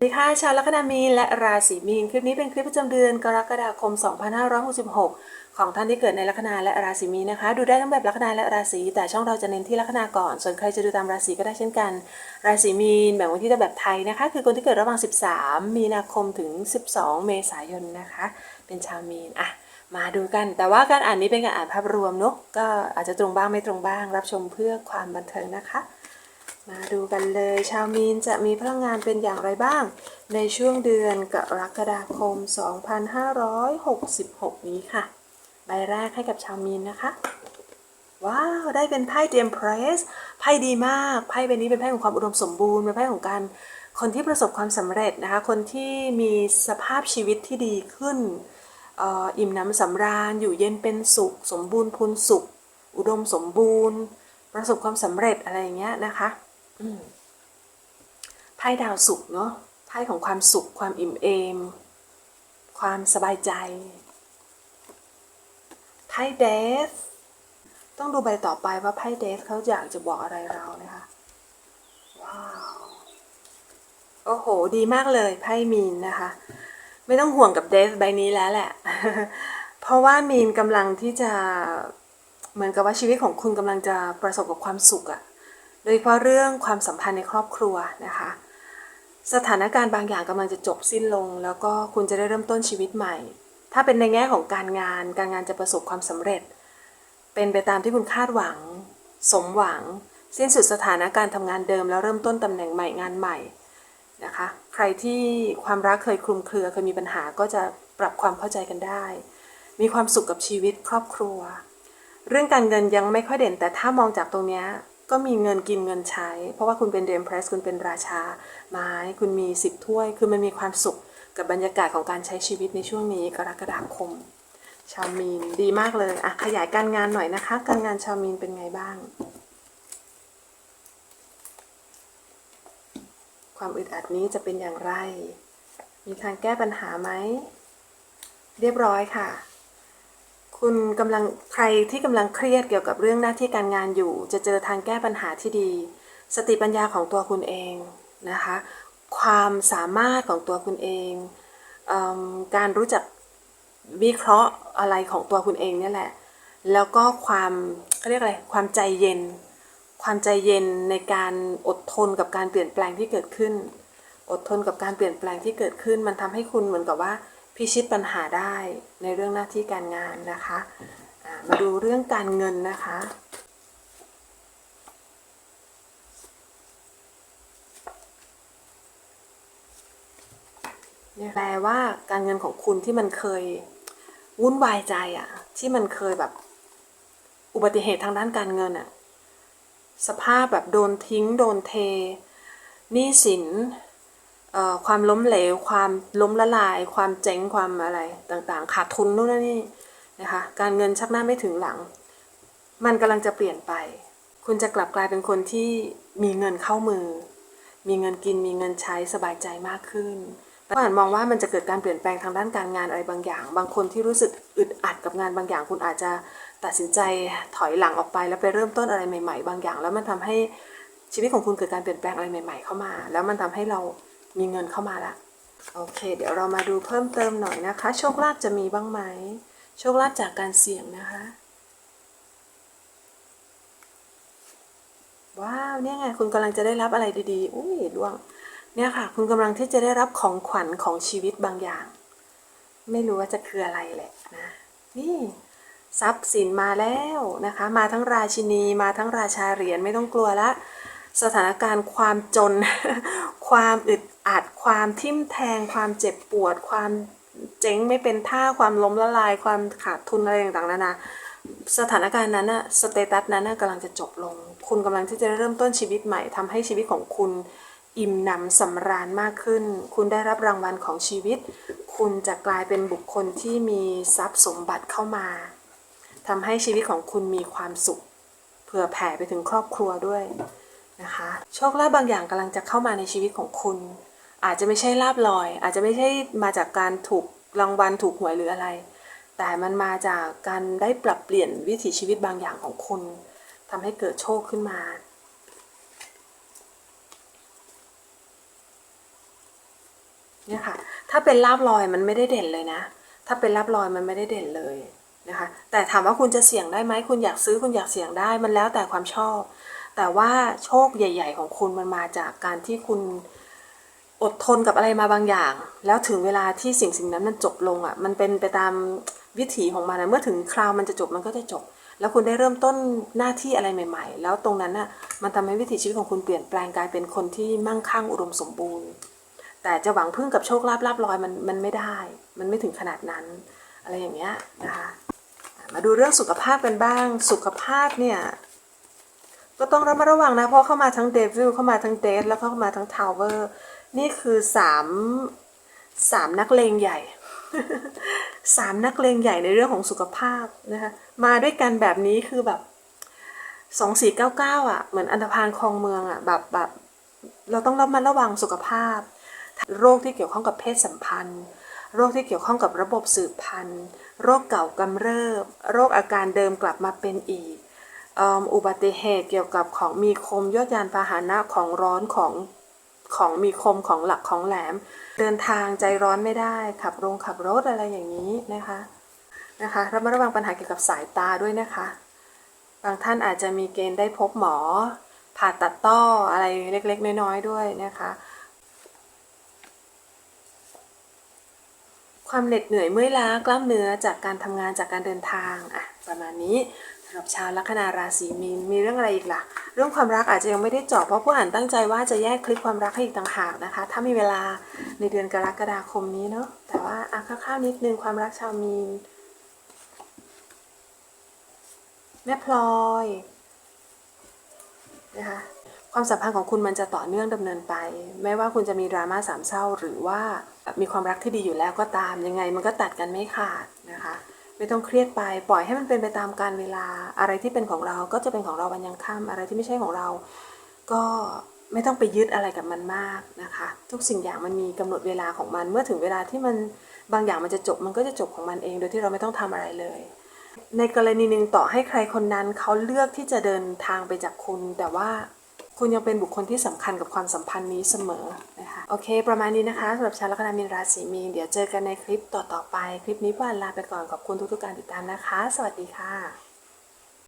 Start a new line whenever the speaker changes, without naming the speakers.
สวัสดีค่ะชาวลัคนามีนและราศีมีน คลิปนี้เป็นคลิปประจำเดือนกรกฎาคม 2566 ของท่านที่เกิดในลัคนาและราศีมีนนะคะ ดูได้ทั้งแบบลัคนาและราศีแต่ช่องเราจะเน้นที่ลัคนาก่อน ส่วนใครจะดูตามราศีก็ได้เช่นกัน ราศีมีนแบ่งไว้ที่แบบไทยนะคะ คือคนที่เกิดระหว่าง 13 มีนาคมถึง 12 เมษายนนะคะ เป็นชาวมีนอะมาดูกัน แต่ว่าการอ่านนี้เป็นการอ่านภาพรวมเนอะก็อาจจะตรงบ้างไม่ตรงบ้าง รับชมเพื่อความบันเทิงนะคะ มาดูกันเลย ชาวมีนจะมีพลังงานเป็นอย่างไรบ้าง ในช่วงเดือนกรกฎาคม 2566 นี้ค่ะ ใบแรกให้กับชาวมีนนะคะ ว้าว ได้เป็นไพ่เดมเพรสไพ่ดีมากไพ่ใบนี้เป็นไพ่ของความอุดมสมบูรณ์เป็นไพ่ของการคนที่ประสบความสำเร็จนะคะ คนที่มีสภาพชีวิตที่ดีขึ้นออิ่มหน้ำสำราญอยู่เย็นเป็นสุข สมบูรณ์พูนสุข อุดมสมบูรณ์ ประสบความสำเร็จอะไรอย่างเงี้ยนะคะ ไพ่ดาวสุขเนาะไพ่ของความสุขความอิ่มเอม ความสบายใจไพ่เดฟต้องดูใบต่อไปว่าไพ่เดฟเขาอยากจะบอกอะไรเรานะคะว้าวโอ้โห ดีมากเลยไพ่มีนนะคะ ไม่ต้องห่วงกับเดฟใบนี้แล้วแหละ เพราะว่ามีนกำลังที่จะเหมือนกับว่าชีวิตของคุณกำลังจะประสบกับความสุขอะ ดยเฉพาะเรื่องความสัมพันธ์ในครอบครัวนะคะ สถานการณ์บางอย่างกำลังจะจบสิ้นลง แล้วก็คุณจะได้เริ่มต้นชีวิตใหม่ ถ้าเป็นในแง่ของการงาน การงานจะประสบความสำเร็จ เป็นไปตามที่คุณคาดหวัง สมหวัง สิ้นสุดสถานการณ์ทำงานเดิม แล้วเริ่มต้นตำแหน่งใหม่งานใหม่นะคะ ใครที่ความรักเคยคลุมเครือเคยมีปัญหาก็จะปรับความเข้าใจกันได้ มีความสุขกับชีวิตครอบครัว เรื่องการเงินยังไม่ค่อยเด่นแต่ถ้ามองจากตรงเนี้ย ก็มีเงินกินเงินใช้ เพราะว่าคุณเป็นเดมเพรสคุณเป็นราชา ไม้คุณมีสิบถ้วย คือมันมีความสุขกับบรรยากาศของการใช้ชีวิตในช่วงนี้กรกฎาคม ชาวมีนดีมากเลยอะขยายการงานหน่อยนะคะ การงานชาวมีนเป็นไงบ้าง ความอึดอัดนี้จะเป็นอย่างไร มีทางแก้ปัญหาไหม เรียบร้อยค่ะ คุณกำลังใครที่กำลังเครียดเกี่ยวกับเรื่องหน้าที่การงานอยู่ จะเจอทางแก้ปัญหาที่ดี สติปัญญาของตัวคุณเองนะคะ ความสามารถของตัวคุณเองเอการรู้จักวิเคราะห์อะไรของตัวคุณเองเนี่ยแหละ แล้วก็ความเขาเรียกอะไรความใจเย็น ความใจเย็นในการอดทนกับการเปลี่ยนแปลงที่เกิดขึ้น อดทนกับการเปลี่ยนแปลงที่เกิดขึ้น มันทำให้คุณเหมือนกับว่า พิชิตปัญหาได้ในเรื่องหน้าที่การงานนะคะมาดูเรื่องการเงินนะคะ แปลว่าการเงินของคุณที่มันเคยวุ่นวายใจอะที่มันเคยแบบอุบัติเหตุทางด้านการเงินอะสภาพแบบโดนทิ้ง โดนเทหนี้สิน ความล้มเหลว ความล้มละลาย ความเจ๊งความอะไรต่างๆ ขาดทุนนู่นนี่นะคะการเงินชักหน้าไม่ถึงหลัง มันกำลังจะเปลี่ยนไป คุณจะกลับกลายเป็นคนที่มีเงินเข้ามือ มีเงินกินมีเงินใช้สบายใจมากขึ้นแต่อ่านมองว่ามันจะเกิดการเปลี่ยนแปลงทางด้านการงานอะไรบางอย่าง บางคนที่รู้สึกอึดอัดกับงานบางอย่าง คุณอาจจะตัดสินใจถอยหลังออกไป แล้วไปเริ่มต้นอะไรใหม่ ๆ บางอย่าง แล้วมันทำให้ชีวิตของคุณเกิดการเปลี่ยนแปลงอะไรใหม่ ๆ เข้ามา แล้วมันทำให้เรา มีเงินเข้ามาละโอเค เดี๋ยวเรามาดูเพิ่มเติมหน่อยนะคะ โชคลาภจะมีบ้างไหม โชคลาภจากการเสี่ยงนะคะ ว้าว เนี่ยไง คุณกำลังจะได้รับอะไรดีๆ อุ้ยดวง เนี่ยค่ะ คุณกำลังที่จะได้รับของขวัญของชีวิตบางอย่าง ไม่รู้ว่าจะคืออะไรแหละนะ นี่ทรัพย์สินมาแล้วนะคะ มาทั้งราชินี มาทั้งราชาเหรียญไม่ต้องกลัวละ สถานการณ์ความจน ความอึด อัดความทิ่มแทงความเจ็บปวด ความเจ๊งไม่เป็นท่าความล้มละลาย ความขาดทุนอะไรต่างๆนานาสถานการณ์นั้นน่ะสเตตัสนั้นน่ะกำลังจะจบลง คุณกำลังที่จะเริ่มต้นชีวิตใหม่ทำให้ชีวิตของคุณอิ่มหนำสำราญมากขึ้น คุณได้รับรางวัลของชีวิต คุณจะกลายเป็นบุคคลที่มีทรัพย์สมบัติเข้ามาทำให้ชีวิตของคุณมีความสุข เผื่อแผ่ไปถึงครอบครัวด้วยนะคะ โชคลาภบางอย่างกำลังจะเข้ามาในชีวิตของคุณ อาจจะไม่ใช่ลาบลอย อาจจะไม่ใช่มาจากการถูกรางวัลถูกหวยหรืออะไร แต่มันมาจากการได้ปรับเปลี่ยนวิถีชีวิตบางอย่างของคุณทำให้เกิดโชคขึ้นมาเนี่ยค่ะ ถ้าเป็นลาบลอยมันไม่ได้เด่นเลยนะ ถ้าเป็นลาบลอยมันไม่ได้เด่นเลยนะคะ แต่ถามว่าคุณจะเสี่ยงได้ไหม คุณอยากซื้อคุณอยากเสี่ยงได้ มันแล้วแต่ความชอบ แต่ว่าโชคใหญ่ ๆ ของคุณมันมาจากการที่คุณ อดทนกับอะไรมาบางอย่าง แล้วถึงเวลาที่สิ่งสิ่งนั้นมันจบลงอะ่ะ มันเป็นไปตามวิถีของมันนะเมื่อถึงคราวมันจะจบมันก็จะจบ แล้วคุณได้เริ่มต้นหน้าที่อะไรใหม่ ๆ แล้วตรงนั้นน่ะมันทำให้วิถีชีวิตของคุณเปลี่ยนแปลงกลายเป็นคนที่มั่งคั่งอุดมสมบูรณ์ แต่จะหวังพึ่งกับโชคลาภลาบลอยมันมันไม่ได้ มันไม่ถึงขนาดนั้น อะไรอย่างเงี้ยนะคะมาดูเรื่องสุขภาพกันบ้าง สุขภาพเนี่ยก็ต้องระมัดระวังนะเพราะเข้ามาทั้งเดวิลเข้ามาทั้งเดสแล้วเข้ามาทั้งทาวเวอร์ นี่คือสามสามนักเลงใหญ่สามนักเลงใหญ่ในเรื่องของสุขภาพนะคะมาด้วยกันแบบนี้คือแบบสองสี่เก้าเก้าอะเหมือนอันธพาลคลองเมืองอะแบบแบบเราต้องระมัดระวังสุขภาพ โรคที่เกี่ยวข้องกับเพศสัมพันธ์ โรคที่เกี่ยวข้องกับระบบสืบพันธุ์ โรคเก่ากำเริบ โรคอาการเดิมกลับมาเป็นอีกอ,อุบัติเหตุเกี่ยวกับของมีคมยอดยานพาหนะของร้อนของ ของมีคมของหลักของแหลม เดินทางใจร้อนไม่ได้ ขับโรงขับรถอะไรอย่างนี้นะคะนะคะระมัดระวังปัญหาเกี่ยวกับสายตาด้วยนะคะ บางท่านอาจจะมีเกณฑ์ได้พบหมอ ผ่าตัดต้ออะไรเล็กๆ น้อยๆด้วยนะคะ ความเหน็ดเหนื่อยเมื่อยล้ากล้ามเนื้อจากการทำงานจากการเดินทางอะประมาณนี้ สำหรับชาวลัคนาราศีมีนมีเรื่องอะไรอีกล่ะ เรื่องความรักอาจจะยังไม่ได้เจาะเพราะผู้อ่านตั้งใจว่าจะแยกคลิปความรักให้อีกต่างหากนะคะ ถ้ามีเวลาในเดือนกรกฎาคมนี้เนาะแต่ว่าอะคร่าวๆนิดนึงความรักชาวมีน แม่พลอยนะคะความสัมพันธ์ของคุณมันจะต่อเนื่องดำเนินไป ไม่ว่าคุณจะมีดราม่าสามเศร้าหรือว่ามีความรักที่ดีอยู่แล้วก็ตามยังไงมันก็ตัดกันไม่ขาดนะคะ ไม่ต้องเครียดไปปล่อยให้มันเป็นไปตามการเวลาอะไรที่เป็นของเราก็จะเป็นของเราวันยังค่ำอะไรที่ไม่ใช่ของเรา ก็ไม่ต้องไปยึดอะไรกับมันมากนะคะ ทุกสิ่งอย่างมันมีกำหนดเวลาของมัน เมื่อถึงเวลาที่มันบางอย่างมันจะจบมันก็จะจบของมันเอง โดยที่เราไม่ต้องทำอะไรเลย ในกรณีหนึ่งต่อให้ใครคนนั้นเขาเลือกที่จะเดินทางไปจากคุณแต่ว่า คุณยังเป็นบุคคลที่สำคัญกับความสัมพันธ์นี้เสมอนะคะโอเค ประมาณนี้นะคะสำหรับชาวลัคนามีนราศีมีนเดี๋ยวเจอกันในคลิปต่อๆไป คลิปนี้ว่านลาไปก่อนขอบคุณทุกๆการติดตามนะคะ สวัสดีค่ะ